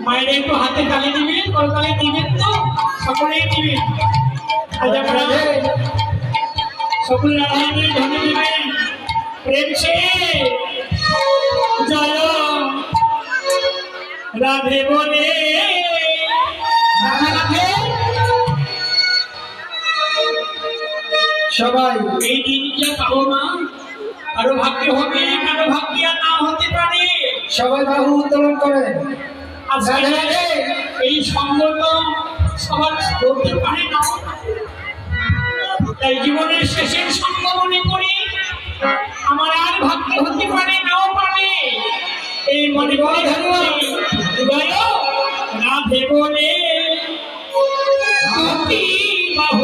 মায়ের একটু হাতে তালি দিবেন করতালি দিবেন তো সকলেই দিবেন আজ আমরা সকল ধনে দিবেন প্রেম সে, জয়। রাধে বলে। সবাই। এই দিনটা পাবো না কারও ভাগ্যে হবে, কারও ভাগ্যে আর নাও হতে পারে। সবাই বাহু উত্তোলন করেন এই সঙ্গত সবার করতে পারে না। তাই জীবনের শেষের সঙ্গ মনে করি, আমার আর ভাগ্যে হতে পারে, নাও পারে। এই মনে করে হৃদয় রাধে বলে দুটি বাহু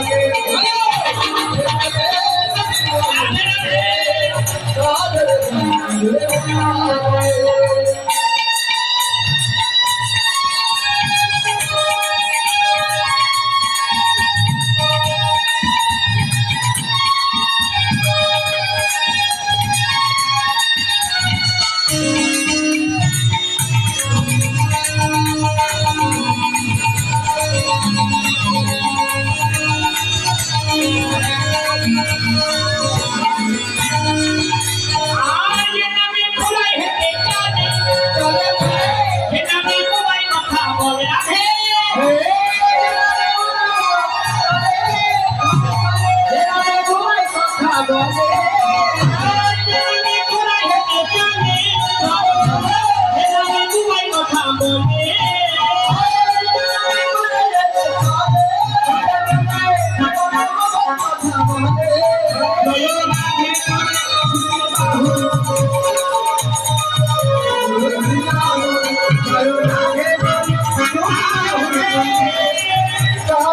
Thank you.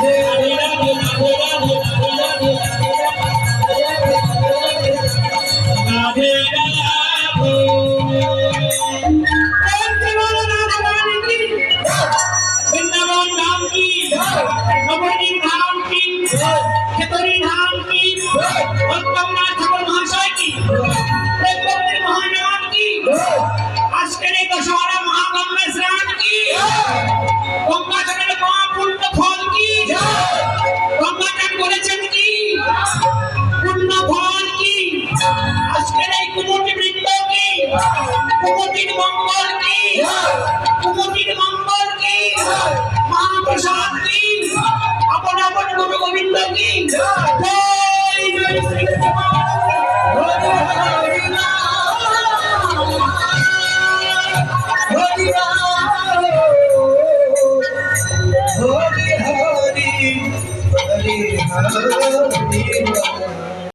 Yeah. बैतोरी धाम की उत्तमनाथ ठाकुर महाशय की देवपुत्र महानाम की अष्टरे दशहरा महागम स्नान की गंगा जगन महापुण्ड फल की गंगा जन गोरेचंद की पुण्य फल की अष्टरे कुमुद वृंदों की कुमुदिन मंगल की